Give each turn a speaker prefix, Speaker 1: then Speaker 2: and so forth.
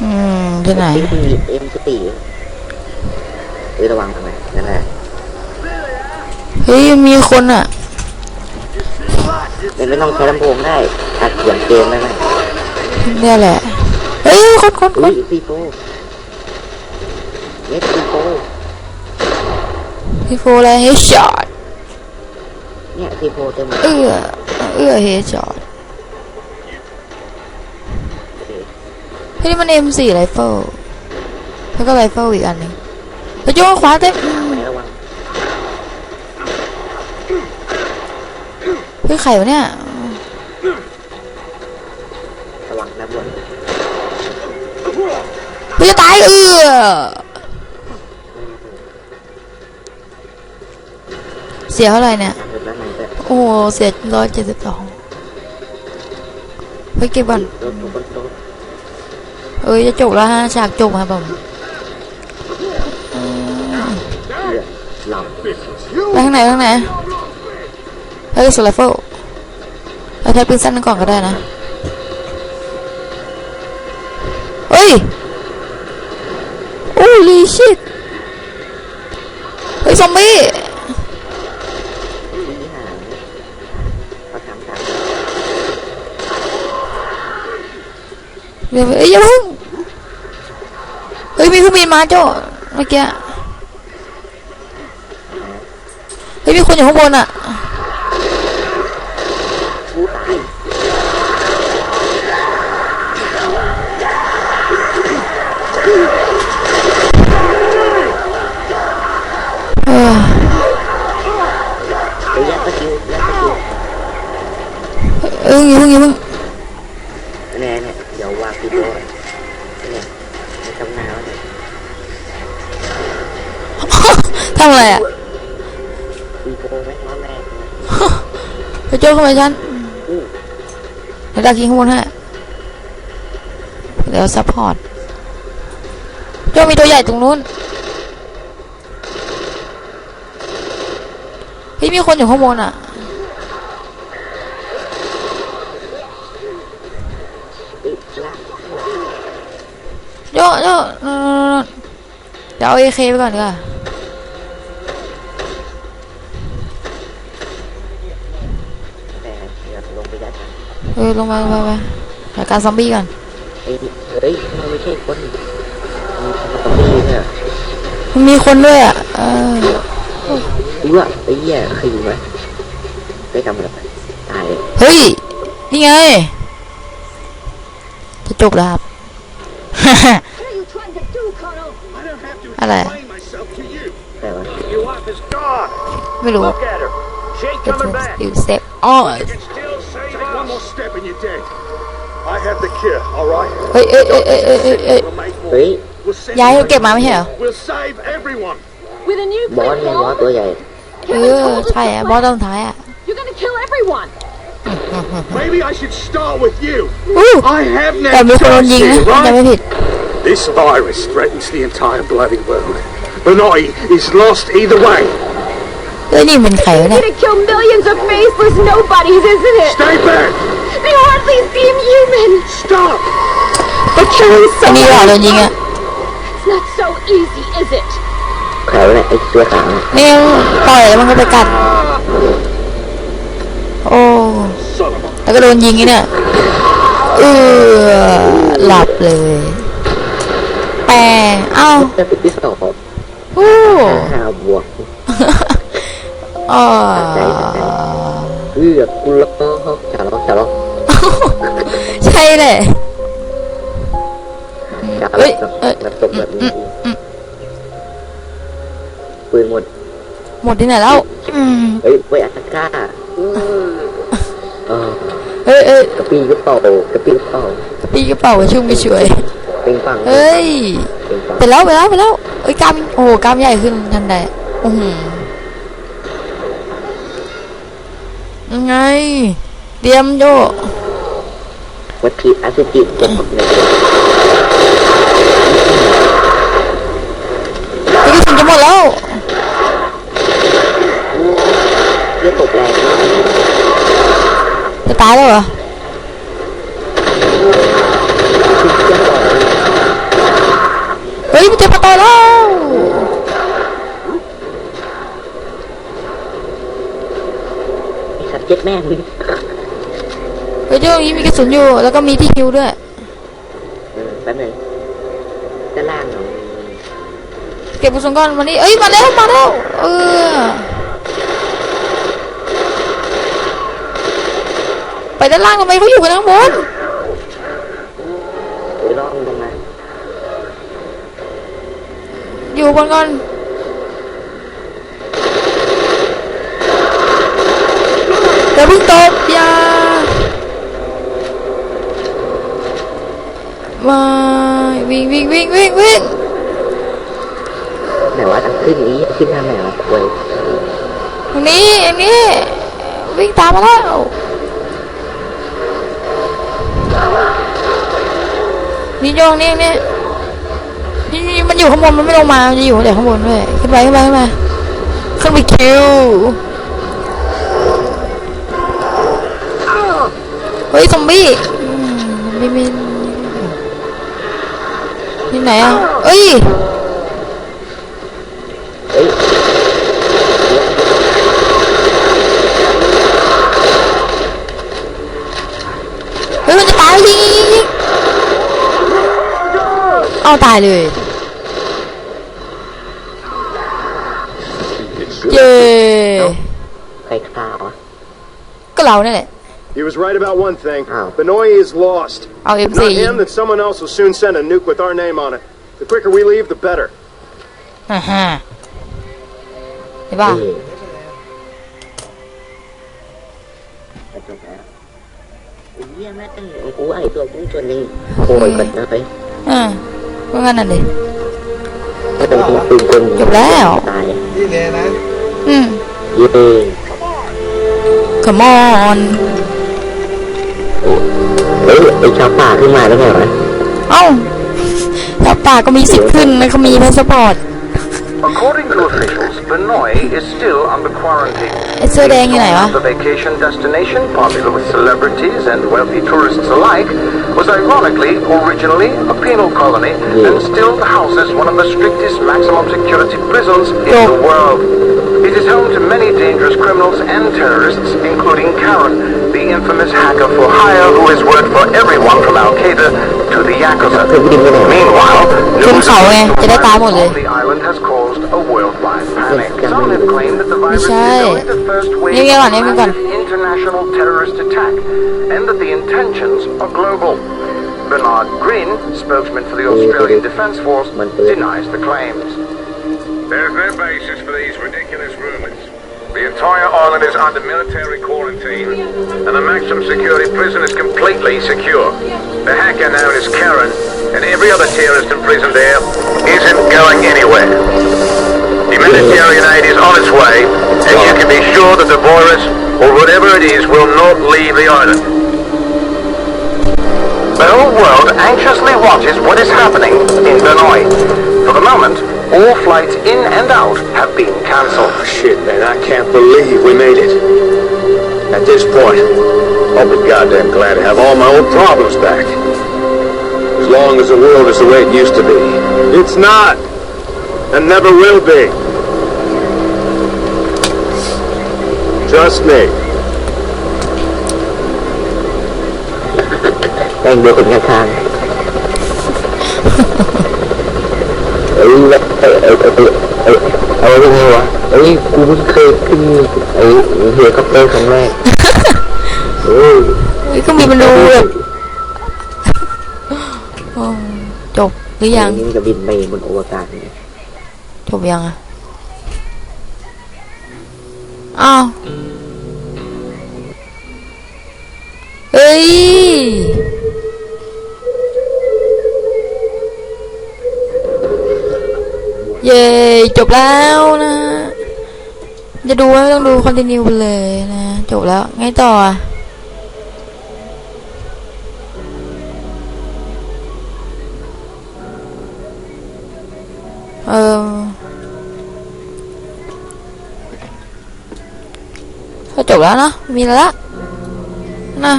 Speaker 1: อืมที่ไหน
Speaker 2: ที่มีเอ็มสตีเอ้ยระวังทำไมนั่นแหละ
Speaker 1: เฮ้ยมีคนอะ
Speaker 2: เป็นไม่ต้องใช้ลำโพงได้อัดเสียงเกมได้ไหม
Speaker 1: เนี่ยแหละ เฮ้ยคนคนค
Speaker 2: อุ้
Speaker 1: น
Speaker 2: ยซีโฟเน็ตซีโฟ
Speaker 1: พี่โฟอะไรเฮดช็อต
Speaker 2: เนี่ยซีโฟเต็มเลย
Speaker 1: เอื้อเอื้อเฮดช็อต เฮ้ยนี่มัน M4 ไรเฟิลแล้วก็ไรเฟิลอีกอันหนึงไปโยนขวาเต็ม
Speaker 2: ไหนระวัง
Speaker 1: เฮ้ยไข่วะเนี่ย
Speaker 2: ระวังนะบน
Speaker 1: เฮ้ยจะตายเอื้อเสียเท่าไหร่เนี่ย
Speaker 2: ทำเสร็จแล้วมันจะ
Speaker 1: โอ้โหเสียร้อยเจ็ดสิบสองเฮ้ยเก็บก่อน เอ้ยจะจบแล้วฮะฉากจบครับผมไปข้างไหนข้างไหนเฮ้ยสไลเฟิลเราใช้ปืนสั้นก่อนก็ได้นะเฮ้ยโอ้ลีชิตเฮ้ยซอมบี้
Speaker 2: เขาทำตาม
Speaker 1: เดี๋ยวเอ้ยอย่าเพิ่ง เฮ้ยมีเครื่องบินมาโจ้เมื่อกี้เฮ้ยมีคนอยู่ข้างบนอะ
Speaker 2: ผู้ตาย
Speaker 1: เออ
Speaker 2: เฮ้ยยัดสกิลยัดสกิล
Speaker 1: เอ้ยอย่าเพิ่งอย่าเพิ่ง
Speaker 2: แน่เนี่ยเดี๋ยววางซีโฟเนี่ยไม่ทำนาวเนี่ย
Speaker 1: ทำอะไรอะ
Speaker 2: ซีโฟไหมน้องแม่
Speaker 1: ไปโจ้เข้ามาฉันเดี๋ยวดักยิงข้างบนให้เดี๋ยวซัพพอร์ตโจ้มีตัวใหญ่ตรงนู้นเฮ้ยมีคนอยู่ข้างบนอะ
Speaker 2: เอ้ยลาก
Speaker 1: โจ้โจ้เอเดี๋ยวเอาเอเคไปก่อนดีกว่า
Speaker 2: แต่เดี๋ยวลงไปยัดกัน
Speaker 1: เออลงมาลงมาไปจัดการซอมบี้ก่อน
Speaker 2: เอ้ยเฮ้ยมันไม่ใช่คนมีซอมบี้เนี่ย
Speaker 1: มันมีคนด้วยอะเออ
Speaker 2: เอื้อไอ้เหี้ยใครอยู่ไหมได้ทำอะไรตายเลย
Speaker 1: เฮ้ยนี่ไงจะจบแล้วครับ
Speaker 3: What are you trying to do, Colonel?
Speaker 4: I don't have to
Speaker 1: Hello.
Speaker 4: explain myself to you.
Speaker 2: แต่ว่า
Speaker 4: Your wife is gone.
Speaker 1: ไม่รู้
Speaker 4: Look at her. She ain't
Speaker 1: จะ
Speaker 4: coming back.
Speaker 1: still step on
Speaker 4: one more step and you're dead. I have the cure, all right?
Speaker 1: เฮ้ยเอ้ยเอ้ยเอ้ยเอ้ยเอ้ยเอ้ย
Speaker 4: We'll make
Speaker 2: เฮ้ย
Speaker 4: more. We'll send
Speaker 1: ยาย
Speaker 4: you
Speaker 1: เขาเก็บมาไม่ใช่เหรอ
Speaker 4: We'll save everyone.
Speaker 3: With a
Speaker 2: บอส
Speaker 3: nuclear
Speaker 2: ไงบอส
Speaker 3: bomb?
Speaker 2: ตัวใหญ่
Speaker 1: เออ ใช่อะบอสตอนสุดท้ายอะ
Speaker 3: You're gonna kill everyone.
Speaker 4: Maybe I should start with you.
Speaker 1: อู้
Speaker 4: I have
Speaker 1: แต่
Speaker 4: now
Speaker 1: มีคนโดนยิงนะ
Speaker 4: here,
Speaker 1: ยังไม่
Speaker 4: right?
Speaker 1: ผิด
Speaker 4: This virus threatens the entire bloody world. Benoit is lost either way.
Speaker 1: เอ้ยนี่เป็นใครวะเนี่ย
Speaker 3: Gonna kill millions of faceless nobodies, isn't it?
Speaker 4: Stay back.
Speaker 3: They hardly seem human.
Speaker 4: Stop.
Speaker 3: But killing
Speaker 1: อันนี้
Speaker 3: someone
Speaker 1: เหรอโดนยิงอะ
Speaker 3: It's not so easy, is it?
Speaker 2: ใครวะเนี่ยไอ้ตัวขาวเนี่ย
Speaker 1: นี่ปล่อยแล้วมันก็ไปกัด โอ้
Speaker 4: Son of a
Speaker 1: แล้วก็โดนยิงไอ้เนี่ยเออหลับเลยแปลงเอ้า
Speaker 2: จะติดที่สอง
Speaker 1: อู้
Speaker 2: ห้าบวก
Speaker 1: อ๋อ
Speaker 2: เอื้อกูล็อกฉาล็อกฉาล็อก
Speaker 1: ใช่เลย
Speaker 2: ฉา
Speaker 1: เฮ้
Speaker 2: ล็อยก
Speaker 1: เอ้ย
Speaker 2: แบบตกแบบนี้ปืนหมด
Speaker 1: หมดที่ไหนแล้วอืม
Speaker 2: เฮ้ยไว้อัตก้าเออ
Speaker 1: เอ้ยเอ้ย
Speaker 2: กระปีกระเป๋ากระปีกระเป๋า
Speaker 1: ปีกระเป๋าชุ่มไปช่วย
Speaker 2: ปิงปัง
Speaker 1: เฮ้ย
Speaker 2: ปิงปัง
Speaker 1: ไปแล้วไปแล้วไปแล้วเอ้ยกล้ามโอ้โหกล้ามใหญ่ขึ้นทันใดโอ้โห ยังไง เตรียมโย
Speaker 2: วัตถิอสุจิเก็บหมดเลย
Speaker 1: ไอ้กระสุนจะหมดแล้ว
Speaker 2: เลือดตกแรงมาก
Speaker 1: จะตายแล้วเหรอ
Speaker 2: คือเชื่อมต่อเลย
Speaker 1: ฮ้ยมันเจอประตูแล้ว
Speaker 2: ไอ้สัตว์เจ็ดแม่ง
Speaker 1: เฮ้ยเดี๋ยวนี้มีกระสุนอยู่ แล้วก็มีที่ฮิวด้วย
Speaker 2: เออแป๊บหนึงด้านล่างเหรอ
Speaker 1: เก็บกระสุนก่อนมานี่เอ้ยมาแล้วมาแล้วเออ ไปด้านล่างทำไมเขาอยู่กันข้างบน
Speaker 2: หรือลองลงมา
Speaker 1: อยู่บนก่อน เดี๋ยวเพิ่งตกอย่ามาวิ่งวิ่งวิ่งวิ่งวิ่ง
Speaker 2: ไหนวะทางขึ้นนี้ขึ้นทางไหนวะเว้ย
Speaker 1: ทางนี้อันนี้วิ่งตามมาแล้วนี่โยงนี่นี่นี่นี่มันอยู่ข้างบนมันไม่ลงมามันจะอยู่แต่ข้างบนด้วยขึ้นไปขึ้นไปขึ้นไปขึ้นไปคิว เฮ้ยซอมบี้อืมซอมบี้มีที่ไหนอะเอ้ย
Speaker 2: เอ้ย
Speaker 1: เฮ้ยมันจะตายยิงยิงยิงเอาตายเลยเย้
Speaker 2: ใครฆ่าวะ
Speaker 1: ก็เราเนี่ยแหละ
Speaker 5: He was right about one thing.
Speaker 2: Oh.
Speaker 5: Benoit is lost.
Speaker 1: เอา
Speaker 5: If
Speaker 1: M4
Speaker 5: not
Speaker 1: ยิง
Speaker 5: him, then someone else will soon send a nuke with our name on it. The quicker we leave, the better.
Speaker 1: ฮ่าฮ่าเห็นป่ะ
Speaker 2: เอ้ยไปจบแล้วไอ้เหี้ยแม่งตั้งกูไอ้ตัวกูตัวนี้โอยก่อนนะไป
Speaker 1: อ่าว่างั้นน่ะดิ
Speaker 2: ถ้าเป็นกูปืนกล
Speaker 1: จบแล้ว
Speaker 2: ตาย
Speaker 6: นี่เลยนะ
Speaker 1: อืม
Speaker 2: เย้
Speaker 1: come on
Speaker 2: เฮ้ยไอ้ชาวป่าขึ้นมาแล้วไงวะ
Speaker 1: เอ้าแล้วป่าก็มีสิทธิ์ขึ้นนะเขามีพาสปอร์ต
Speaker 7: According to officials, Benoit is still under quarantine.
Speaker 1: ไอ้เสื้อแดงอยู่ไหนวะ
Speaker 7: The vacation destination, popular with celebrities and wealthy tourists alike, was ironically originally a penal colony and still houses one of the strictest maximum security prisons in the world. It is home to many dangerous criminals and terrorists, including Karen, the infamous hacker for hire who has worked for everyone from Al Qaeda to the Yakuza. Meanwhile, news the island has caused a worldwide panic. Some have claimed that the virus is only the first wave of an international terrorist attack and that the intentions are global. Bernard Green, spokesman for the Australian Defence Force, denies the claims.
Speaker 8: There's no basis for these ridiculous rumours. The entire island is under military quarantine, and the maximum security prison is completely secure. The hacker known as Karen and every other terrorist imprisoned there isn't going anywhere. Humanitarian aid is on its way, and you can be sure that the virus, or whatever it is, will not leave the island.
Speaker 7: The whole world anxiously watches what is happening in Benoit. For the moment, all flights in and out have been cancelled.
Speaker 4: Oh, shit, man, I can't believe we made it. At this point, I'll be goddamn glad to have all my old problems back. As long as the world is the way it used to be.
Speaker 5: It's not, and never will be. Trust me.
Speaker 2: Anh được nhận hàng. อ้ยเอ้ยเอ้ยเอ้ยเอ้เอาไงไงวะเอ้ยกูเพิ่งเคยขึ้นไอ้เฮลิคอปเตอร์ครั้งแรกเฮ้ย
Speaker 1: ก็มีมันดูแบบจบหรือยัง
Speaker 2: นี่มันจะบินไปบนอวกาศเนี่ย
Speaker 1: จบยังอะอ้าวเฮ้ย เย้จบแล้วนะ จะดูไม่ต้องดูคอนติเนียไปเลยนะ จบแล้วไงต่อเออก็จบแล้วเนอะมีแล้วนะ